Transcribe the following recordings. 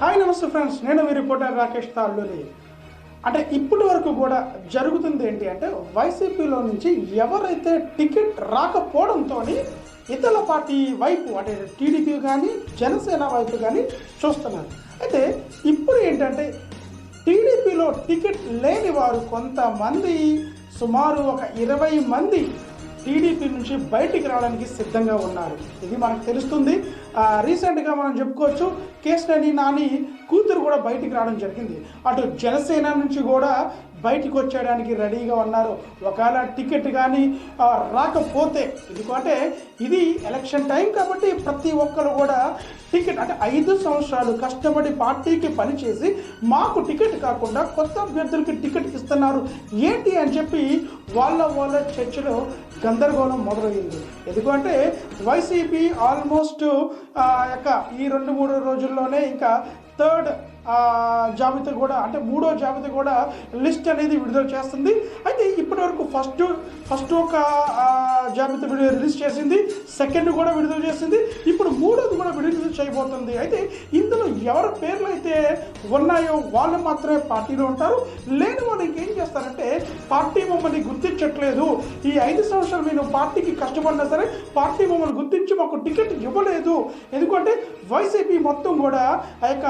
Hi నమస్తే friends నేను మీ reporter Rakesh Talluri. అంటే ఇప్పటి వరకు కూడా జరుగుతుంది ఏంటి అంటే వైసీపీలో నుంచి ఎవరైతే టికెట్ రాకపోవడంతో ఇతర పార్టీ వైపు అంటే టీడీపీ కానీ జనసేన వైపు కానీ చూస్తున్నారు. అయితే ఇప్పుడు ఏంటంటే టీడీపీలో టికెట్ లేని వారు కొంతమంది సుమారు ఒక ఇరవై మంది టీడీపీ నుంచి బయటికి రావడానికి సిద్ధంగా ఉన్నారు. ఇది మనకు తెలుస్తుంది. రీసెంట్గా మనం చెప్పుకోవచ్చు కేశినేని నాని కూతురు కూడా బయటికి రావడం జరిగింది. అటు జనసేన నుంచి కూడా బయటికి వచ్చేయడానికి రెడీగా ఉన్నారు. ఒకవేళ టికెట్ కానీ రాకపోతే ఎందుకంటే ఇది ఎలక్షన్ టైం కాబట్టి ప్రతి ఒక్కరు కూడా టికెట్ అంటే ఐదు సంవత్సరాలు కష్టపడి పార్టీకి పనిచేసి మాకు టికెట్ కాకుండా కొత్త అభ్యర్థులకి టికెట్ ఇస్తున్నారు. ఏంటి అని చెప్పి వాళ్ళ వాళ్ళ చర్చలో గందరగోళం మొదలైంది. ఎందుకంటే వైసీపీ ఆల్మోస్ట్ యొక్క ఈ రెండు మూడు రోజుల్లోనే ఇంకా Third, జాబితా కూడా అంటే మూడో జాబితా కూడా లిస్ట్ అనేది విడుదల చేస్తుంది. అయితే ఇప్పటి వరకు ఫస్ట్ ఫస్ట్ ఒక జాబితా విడుదల రిలీజ్ చేసింది సెకండ్ కూడా విడుదల చేసింది. ఇప్పుడు మూడోది కూడా విడుదల చేయబోతుంది. అయితే ఇందులో ఎవరి పేర్లు అయితే ఉన్నాయో వాళ్ళు మాత్రమే పార్టీలో ఉంటారు. లేని వాళ్ళకి ఏం చేస్తారంటే పార్టీ మమ్మల్ని గుర్తించట్లేదు. ఈ ఐదు సంవత్సరాలు నేను పార్టీకి కష్టపడినా సరే పార్టీ మమ్మల్ని గుర్తించి మాకు టికెట్ ఇవ్వలేదు. ఎందుకంటే వైసీపీ మొత్తం కూడా ఆ యొక్క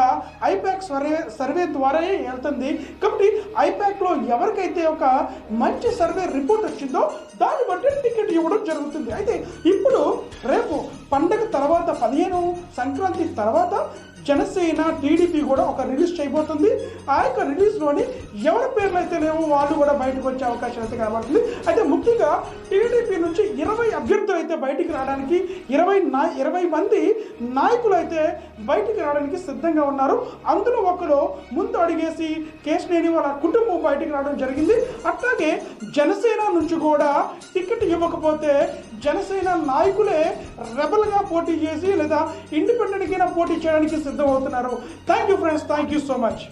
ఐపాక్స్ సర్వే సర్వే ద్వారానే వెళ్తుంది. కాబట్టి ఐపాక్లో ఎవరికైతే ఒక మంచి సర్వే రిపోర్ట్ వచ్చిందో దాన్ని బట్టి టికెట్ ఇవ్వడం జరుగుతుంది. అయితే ఇప్పుడు రేపు పండగ తర్వాత పదిహేను సంక్రాంతి తర్వాత జనసేన టీడీపీ కూడా ఒక రిలీజ్ చేయబోతుంది. ఆ యొక్క రిలీజ్లోని ఎవరి పేర్లు అయితేనేమో వాళ్ళు కూడా బయటకు వచ్చే అవకాశం అయితే కనబడుతుంది. అయితే ముఖ్యంగా టీడీపీ నుంచి ఇరవై అభ్యర్థులు అయితే బయటికి రావడానికి ఇరవై నా ఇరవై మంది నాయకులు అయితే బయటికి రావడానికి సిద్ధంగా ఉన్నారు. అందులో ఒకరు ముందు అడిగేసి కేశనేని వాళ్ళ కుటుంబం బయటికి రావడం జరిగింది. అట్లాగే జనసేన నుంచి కూడా టికెట్ ఇవ్వకపోతే జనసేన నాయకులే రెబల్గా పోటీ చేసి లేదా ఇండిపెండెంట్గా పోటీ చేయడానికి సిద్ధమవుతున్నారు thank you friends thank you so much